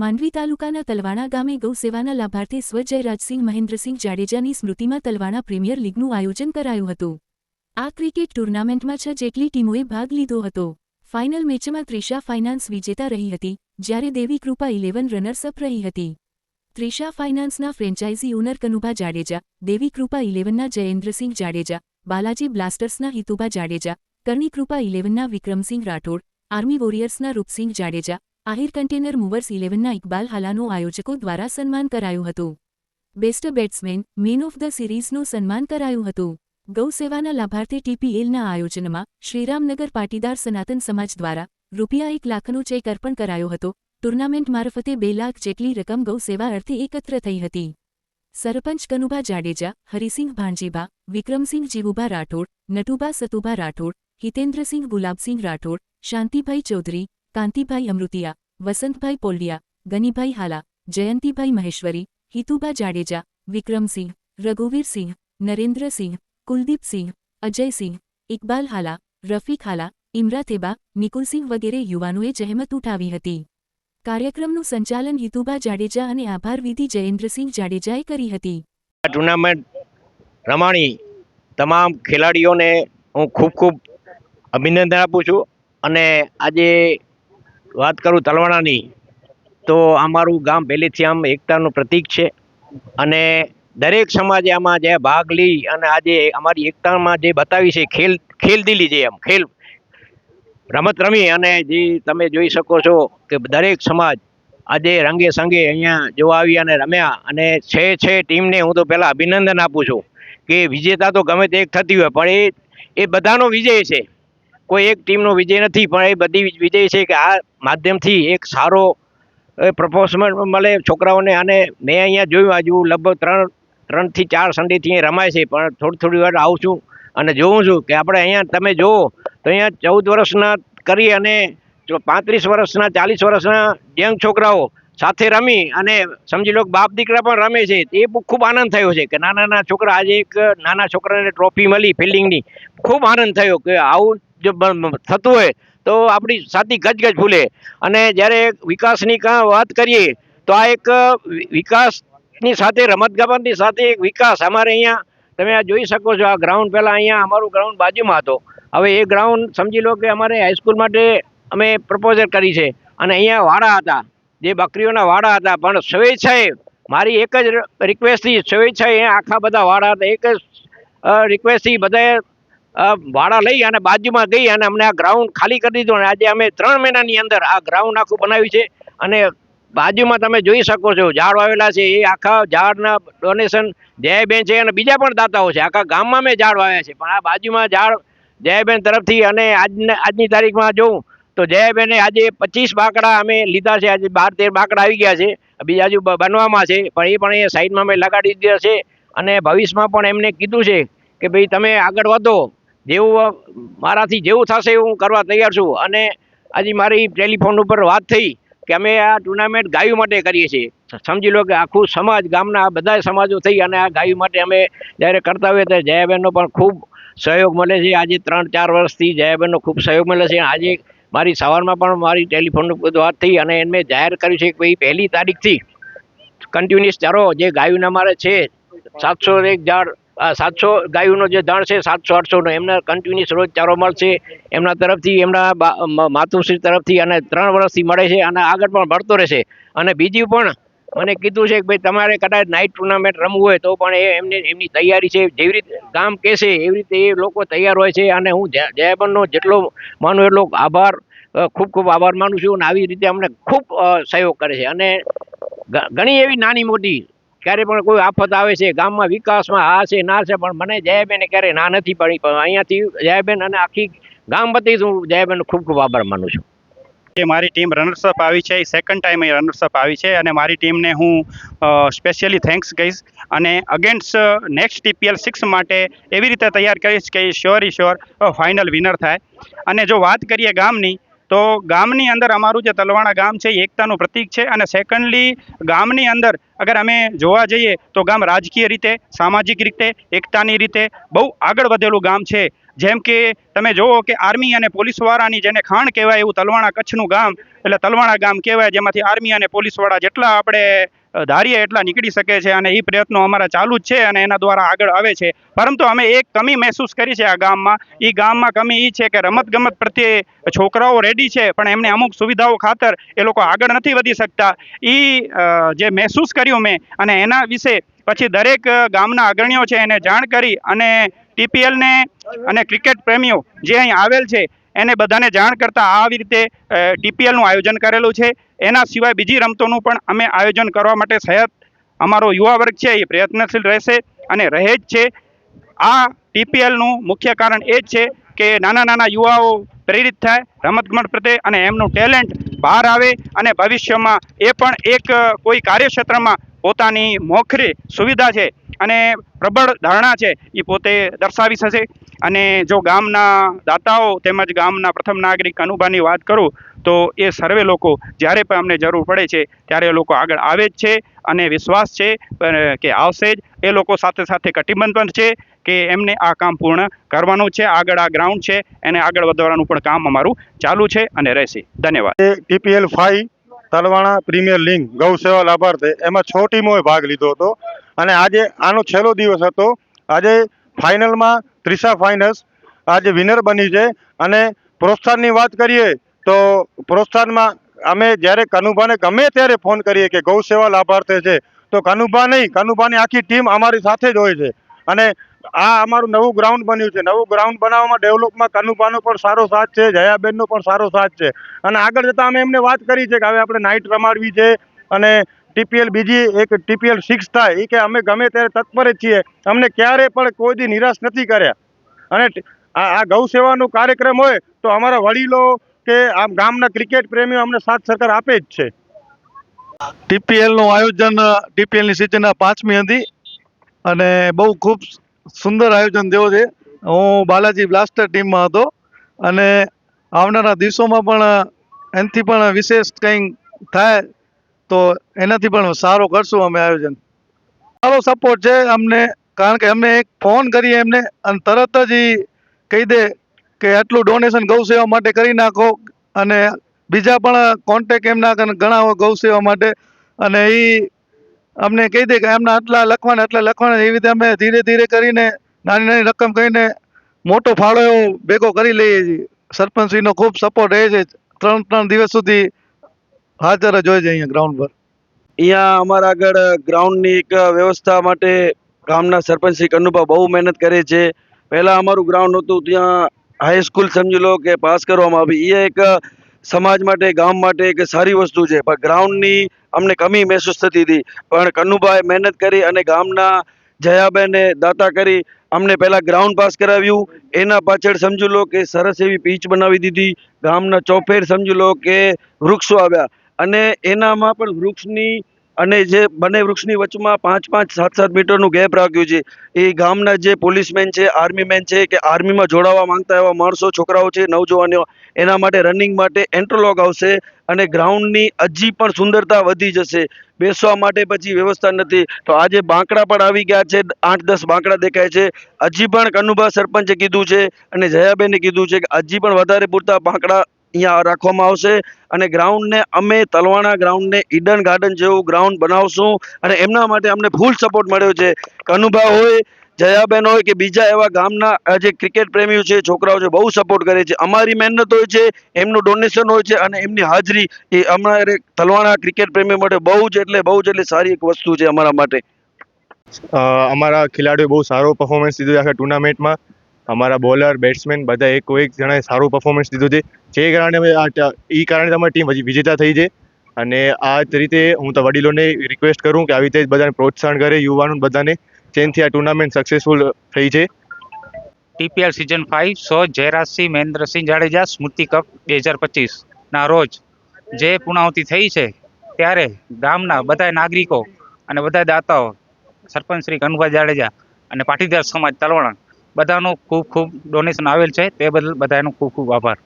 માંડવી તાલુકાના તલવાણા ગામે ગૌસેવાના લાભાર્થી સ્વ રાજસિંહ મહેન્દ્રસિંહ જાડેજાની સ્મૃતિમાં તલવાણા પ્રીમિયર લીગનું આયોજન કરાયું હતું. આ ક્રિકેટ ટુર્નામેન્ટમાં છ જેટલી ટીમોએ ભાગ લીધો હતો. ફાઇનલ મેચમાં ત્રિષા ફાઇનાન્સ વિજેતા રહી હતી, જ્યારે દેવી કૃપા ઇલેવન રનર્સઅપ રહી હતી. ત્રિષા ફાઇનાન્સના ફ્રેન્ચાઇઝી ઓનર કનુભા જાડેજા, દેવી કૃપા ઇલેવનના જયેન્દ્રસિંહ જાડેજા, બાલાજી બ્લાસ્ટર્સના હિતુભા જાડેજા, કરણી કૃપા ઇલેવનના વિક્રમસિંહ રાઠોડ, આર્મી વોરિયર્સના રૂપસિંહ જાડેજા આહિર કન્ટેનર મૂવર્સ ઇલેવનના ઇકબાલ હાલાનો આયોજકો દ્વારા સન્માન કરાયું હતું. Best batsman, man of the સિરીઝનું સન્માન કરાયું હતું. ગૌ સેવાના લાભાર્થી ટીપીએલના આયોજનમાં શ્રીરામનગર પાટીદાર સનાતન સમાજ દ્વારા રૂપિયા એક લાખનો ચેક અર્પણ કરાયો હતો. ટુર્નામેન્ટ મારફતે બે લાખ જેટલી રકમ ગૌ સેવા અર્થે એકત્ર થઈ હતી. સરપંચ કનુભા જાડેજા, હરિસિંહ ભાંજીભા વિક્રમસિંહ જીવુભા રાઠોડ, નટુભા સતુભા રાઠોડ, હિતેન્દ્રસિંહ ગુલાબસિંહ રાઠોડ, શાંતિભાઈ ચૌધરી કાંતિભાઈ અમૃતિયા વસંતભાઈ પોલિયા ગનીભાઈ હાલા જયંતિભાઈ મહેશ્વરી હિતુભા જાડેજા વિક્રમસિંહ રઘુવીરસિંહ નરેન્દ્રસિંહ કુલદીપસિંહ અજયસિંહ ઇકબાલ હાલા રફીક હાલા ઇમરાતેબા નિકુલસિંહ વગેરે યુવાનોએ જહેમત ઉઠાવી હતી કાર્યક્રમનું સંચાલન હિતુભા જાડેજા અને આભાર વિધિ જયેન્દ્રસિંહ જાડેજાએ કરી હતી ટુર્નામેન્ટ રમાણી તમામ ખેલાડીઓને હું ખૂબ ખૂબ અભિનંદન આપું છું અને આજે વાત કરું તલવાણાની, તો અમારું ગામ પહેલેથી આમ એકતાનું પ્રતીક છે. અને દરેક સમાજે આમાં જે ભાગ લઈ અને આજે અમારી એકતામાં જે બતાવી છે, ખેલ ખેલદિલી જે આમ ખેલ, રમત રમી અને જે તમે જોઈ શકો છો કે દરેક સમાજ આજે રંગે સંગે અહીંયા જોવા આવી અને રમ્યા. અને છે છે ટીમને હું તો પહેલાં અભિનંદન આપું છું કે વિજેતા તો ગમે તે એક થતી હોય, પણ એ એ બધાનો વિજય છે. કોઈ એક ટીમનો વિજય નથી, પણ એ બધી વિજય છે કે આ માધ્યમથી એક સારો પ્રપોઝમેન્ટ મળે છોકરાઓને. અને મેં અહીંયા જોયું હજુ લગભગ ત્રણ ત્રણથી ચાર સન્ડેથી અહીંયા રમાય છે, પણ થોડી થોડી વાર આવું છું અને જોઉં છું કે આપણે અહીંયા, તમે જુઓ, તો અહીંયા ચૌદ વર્ષના કરી અને પાંત્રીસ વર્ષના, ચાલીસ વર્ષના યંગ છોકરાઓ સાથે રમી અને સમજી લો બાપ દીકરા પણ રમે છે. એ ખૂબ આનંદ થયો છે કે નાના નાના છોકરા, આજે એક નાના છોકરાને ટ્રોફી મળી ફિલ્ડિંગની ખૂબ આનંદ થયો કે આવું જો થતું હોય, તો આપણી સાથી ગજગજ ફૂલે અને જ્યારે વિકાસની કાં વાત કરીએ, તો આ એક વિકાસની સાથે રમતગમતની સાથે એક વિકાસ. અમારે અહીંયા, તમે આ જોઈ શકો છો, આ ગ્રાઉન્ડ પહેલાં અહીંયા અમારું ગ્રાઉન્ડ બાજુમાં હતો. હવે એ ગ્રાઉન્ડ સમજી લો કે અમારે હાઈસ્કૂલ માટે અમે પ્રપોઝલ કરી છે. અને અહીંયા વાડા હતા, જે બકરીઓના વાડા હતા. પણ સ્વેચ્છાએ મારી એક જ રિક્વેસ્ટથી સ્વેચ્છાએ આખા બધા વાડા હતા. એક જ રિક્વેસ્ટથી બધાએ ભાડા લઈ અને બાજુમાં ગઈ અને અમને આ ગ્રાઉન્ડ ખાલી કરી દીધું અને આજે અમે ત્રણ મહિનાની અંદર આ ગ્રાઉન્ડ આખું બનાવ્યું છે અને બાજુમાં તમે જોઈ શકો છો, ઝાડ વાવેલા છે, એ આખા ઝાડના ડોનેશન જયાબેન છે અને બીજા પણ દાતાઓ છે. આખા ગામમાં મેં ઝાડ વાવ્યા છે, પણ આ બાજુમાં ઝાડ જયાબેન તરફથી અને આજને, આજની તારીખમાં જોઉં તો જયાબેને આજે પચીસ બાકડા અમે લીધા છે, આજે બાર તેર બાકડા આવી ગયા છે. બીજા હજુ બનવામાં છે, પણ એ પણ એ સાઈડમાં મેં લગાડી દીધા છે અને ભવિષ્યમાં પણ એમને કીધું છે કે ભાઈ તમે આગળ વધો. જેવું મારાથી જેવું થશે એવું હું કરવા તૈયાર છું. અને આજે મારી ટેલિફોન ઉપર વાત થઈ કે અમે આ ટુર્નામેન્ટ ગાયું માટે કરીએ છીએ. સમજી લો કે આખું સમાજ ગામના બધા સમાજો થઈ અને આ ગાયું માટે અમે જ્યારે કરતા હોઈએ ત્યારે જયાબેનનો પણ ખૂબ સહયોગ મળે છે. આજે ત્રણ ચાર વર્ષથી જયાબેનનો ખૂબ સહયોગ મળે છે. આજે મારી સવારમાં પણ મારી ટેલિફોન ઉપર વાત થઈ અને એમને જાહેર કર્યું છે કે ભાઈ પહેલી તારીખથી કન્ટિન્યુઅસ ચારો જે ગાયોના મારે છે સાતસો એક ઝાડ સાતસો ગાયોનો જે દળ છે, સાતસો, આઠસોનો, એમને કન્ટિન્યુઅસ રોજ ચારો મળશે. એમના તરફથી, એમના માતુશ્રી તરફથી અને ત્રણ વર્ષથી મળે છે અને આગળ પણ મળતો રહેશે. અને બીજું પણ મને કીધું છે કે ભાઈ, તમારે કદાચ નાઇટ ટુર્નામેન્ટ રમવું હોય તો પણ એ એમને, એમની તૈયારી છે, જેવી રીતે ગામ કહેશે એવી રીતે એ લોકો તૈયાર હોય છે. અને હું જય- જેટલો માનું એટલો આભાર ખૂબ ખૂબ આભાર માનું છું અને આવી રીતે અમને ખૂબ સહયોગ કરે છે. અને ઘણી એવી નાની મોટી ક્યારે પણ કોઈ આફત આવે છે, ગામમાં વિકાસમાં આ છે, ના છે, પણ મને જયાબેને ક્યારે ના નથી પડી, પણ અહીંયાથી જયાબેન અને આખી ગામ વતી હું જયાબેનનો ખૂબ ખૂબ આભાર માનું છું. કે મારી ટીમ રનર્સઅપ આવી છે સેકન્ડ ટાઈમ એ રનર્સઅપ આવી છે અને મારી ટીમને હું સ્પેશિયલી થેન્ક્સ કહીશ અને અગેન્સ્ટ નેક્સ્ટ ટીપીએલ સિક્સ માટે એવી રીતે તૈયાર કરીશ કે શ્યોર શ્યોર ફાઇનલ વિનર થાય. અને જો વાત કરીએ ગામની તો ગામની અંદર અમારું જે તલવાણા ગામ છે એ એકતાનું પ્રતીક છે અને સેકન્ડલી ગામની અંદર અગર અમે જોવા જઈએ તો ગામ રાજકીય રીતે, સામાજિક રીતે, એકતાની રીતે બહુ આગળ વધેલું ગામ છે. જેમ કે તમે જુઓ કે આર્મી અને પોલીસવાળાની જેને ખાણ કહેવાય એવું તલવાણા કચ્છનું ગામ, એટલે તલવાણા ગામ કહેવાય, જેમાંથી આર્મી અને પોલીસવાળા જેટલા આપણે ધારીએ એટલા નીકળી શકે છે અને એ પ્રયત્નો અમારા ચાલુ જ છે અને એના દ્વારા આગળ આવે છે. પરંતુ અમે એક કમી મહેસૂસ કરી છે આ ગામમાં. એ ગામમાં કમી એ છે કે રમતગમત પ્રત્યે છોકરાઓ રેડી છે, પણ એમને અમુક સુવિધાઓ ખાતર એ લોકો આગળ નથી વધી શકતા. એ જે મહેસૂસ કર્યું મેં અને એના વિશે પછી દરેક ગામના અગ્રણીઓ છે એને જાણ કરી અને ટીપીએલને અને ક્રિકેટ પ્રેમીઓ જે અહીં આવેલ છે એને બધાને જાણ કરતાં આવી રીતે ટીપીએલનું આયોજન કરેલું છે. એના સિવાય બીજી રમતોનું પણ અમે આયોજન કરવા માટે સહેત અમારો યુવા વર્ગ છે, એ પ્રયત્નશીલ રહેશે અને રહે જ છે. આ ટીપીએલનું મુખ્ય કારણ એ જ છે કે નાના નાના યુવાઓ પ્રેરિત થાય, રમતગમત પ્રત્યે અને એમનું ટેલેન્ટ બહાર આવે અને ભવિષ્યમાં એ પણ એક કોઈ કાર્યક્ષેત્રમાં પોતાની મોખરે સુવિધા છે અને પ્રબળ ધારણા છે, એ પોતે દર્શાવી શકે. અને જો ગામના દાતાઓ તેમજ ગામના પ્રથમ નાગરિક અનુભાની વાત કરું, તો એ સર્વે લોકો જ્યારે પણ અમને જરૂર પડે છે, ત્યારે એ લોકો આગળ આવે જ છે અને વિશ્વાસ છે કે આવશે જ. એ લોકો સાથે સાથે કટિબંધ પણ છે કે એમને આ કામ પૂર્ણ કરવાનું છે, આગળ આ ગ્રાઉન્ડ છે, એને આગળ વધારવાનું પણ કામ અમારું ચાલુ છે અને રહેશે. ધન્યવાદ. TPL five Talvana premier league, ગૌ સેવા લાભાર્થે, એમાં છ ટીમોએ ભાગ લીધો હતો અને આજે આનો છેલ્લો દિવસ હતો. આજે ફાઇનલમાં ત્રિષા ફાઇનલ્સ આજે વિનર બની છે. અને પ્રોત્સાહનની વાત કરીએ તો પ્રોત્સાહનમાં અમે જ્યારે કનુભાને ગમે ત્યારે ફોન કરીએ કે ગૌ સેવા લાભાર્થે છે, તો કનુભા નહીં, કનુભાની આખી ટીમ અમારી સાથે જ હોય છે. અને આ અમારું નવું ગ્રાઉન્ડ બન્યું છે. નવું ગ્રાઉન્ડ બનાવવામાં ડેવલપમાં કનુભાનો પણ સારો સાથ છે, જયાબેનનો પણ સારો સાથ છે. અને આગળ જતાં અમે એમને વાત કરી છે કે હવે આપણે નાઇટ રમાડવી છે. અને ટીપીએલ બીજી એક ટીપીએલ સિક્સ થાય, એ કે અમે ગમે ત્યારે તત્પર જ છીએ. અમને ક્યારે પણ કોઈ દી નિરાશ નથી કર્યા. અને આ આ ગૌ સેવાનો કાર્યક્રમ હોય, તો અમારા વડીલો કે આમ ગામના ક્રિકેટ પ્રેમીઓ અમને સાથ સરકાર આપે જ છે. ટીપીએલનું આયોજન ટીપીએલની સિઝનના પાંચમી હતી. અને બહુ ખૂબ સુંદર આયોજન થયો છે. હું બાલાજી બ્લાસ્ટર ટીમમાં હતો. અને આવનારા દિવસોમાં પણ એનાથી પણ વિશેષ કંઈ થાય તો એનાથી પણ સારો કરશું અમે આયોજન. સારો સપોર્ટ છે અમને, કારણ કે અમે એક ફોન કરીએ એમને અને તરત જ એ કહી દે કે આટલું ડોનેશન ગૌ સેવા માટે કરી નાખો અને બીજા પણ કોન્ટેક એમના ઘણા હોય ગૌ સેવા માટે અને એ અમને કહી દે કે એમના આટલા લખવાના આટલા લખવાના, એવી રીતે અમે ધીરે ધીરે કરીને નાની નાની રકમ કહીને મોટો ફાળો એવો ભેગો કરી લઈએ છીએ. સરપંચશ્રીનો ખૂબ સપોર્ટ રહે છે. ત્રણ ત્રણ દિવસ સુધી હાજર જ જોઈ છે અહીંયા ગ્રાઉન્ડ પર. અહીંયા અમારા આગળ ગ્રાઉન્ડની એક વ્યવસ્થા માટે ગામના સરપંચ શ્રી કનુભા બહુ મહેનત કરે છે. પહેલાં અમારું ગ્રાઉન્ડ હતું, ત્યાં હાઈસ્કૂલ સમજી લો કે પાસ કરવામાં આવી. એ એક સમાજ માટે, ગામ માટે એક સારી વસ્તુ છે. પણ ગ્રાઉન્ડની અમને કમી મહેસૂસ થતી હતી. પણ કનુભાઈ મહેનત કરી અને ગામના જયાબેને દાતા કરી અમને પહેલાં ગ્રાઉન્ડ પાસ કરાવ્યું. એના પાછળ સમજી લો કે સરસ એવી પીચ બનાવી દીધી. ગામના ચોફેર સમજી લો કે વૃક્ષો આવ્યા. અને એનામાં પણ વૃક્ષની અને જે બંને વૃક્ષની વચમાં પાંચ પાંચ સાત સાત મીટરનું ગેપ રાખ્યું છે. એ ગામના જે પોલીસમેન છે આર્મી મેન છે કે આર્મીમાં જોડાવા માંગતા એવા માણસો, છોકરાઓ છે, નવજવાનીઓ, એના માટે રનિંગ માટે એન્ટ્રોલોગ આવશે અને ગ્રાઉન્ડની હજી પણ સુંદરતા વધી જશે. બેસવા માટે પછી વ્યવસ્થા નથી. તો આજે બાંકડા પણ આવી ગયા છે, આઠ દસ બાંકડા દેખાય છે. હજી પણ કનુભા સરપંચે કીધું છે અને જયાબેને કીધું છે કે હજી પણ વધારે પૂરતા બાંકડા અહીંયા રાખવામાં આવશે અને ગ્રાઉન્ડને અમે તલવાણા ગ્રાઉન્ડને ઈડન ગાર્ડન જેવું ગ્રાઉન્ડ બનાવશું અને એમના માટે અમને ફૂલ સપોર્ટ મળ્યો છે. કનુભા હોય, જયાબેન હોય કે બીજા એવા ગામના જે ક્રિકેટ પ્રેમીઓ છે, છોકરાઓ છે, બહુ સપોર્ટ કરે છે. અમારી મહેનત હોય છે, એમનું ડોનેશન હોય છે અને એમની હાજરી એ અમારે તલવાણા ક્રિકેટ પ્રેમીઓ માટે બહુ જ એટલે બહુ જ એટલે સારી એક વસ્તુ છે અમારા માટે. અમારા ખેલાડીઓ બહુ સારો પરફોર્મન્સ દીધું આખા ટુર્નામેન્ટમાં અમારા બોલર બેટ્સમેન બધા એક એક જણાએ સારું પરફોર્મન્સ દીધું છે. જે કારણે આ એ કારણે તમારી ટીમ હજી વિજેતા થઈ છે. અને આ જ રીતે હું તો વડીલોને રિક્વેસ્ટ કરું કે આવી રીતે બધાને પ્રોત્સાહન કરે, યુવાનો બધાને. જેનથી આ ટુર્નામેન્ટ સક્સેસફુલ થઈ છે. TPL season five so Jayrajsinh, Mahendrasinh Jadeja, Smriti cup બે હજાર પચીસના રોજ જે પૂર્ણાહુતિ થઈ છે, ત્યારે ગામના બધા નાગરિકો અને બધા દાતાઓ, સરપંચ શ્રી કનુભા જાડેજા અને પાટીદાર સમાજ તલવાણા બધાનું ખૂબ ખૂબ ડોનેશન આવેલ છે. તે બદલ બધાનો ખૂબ ખૂબ આભાર.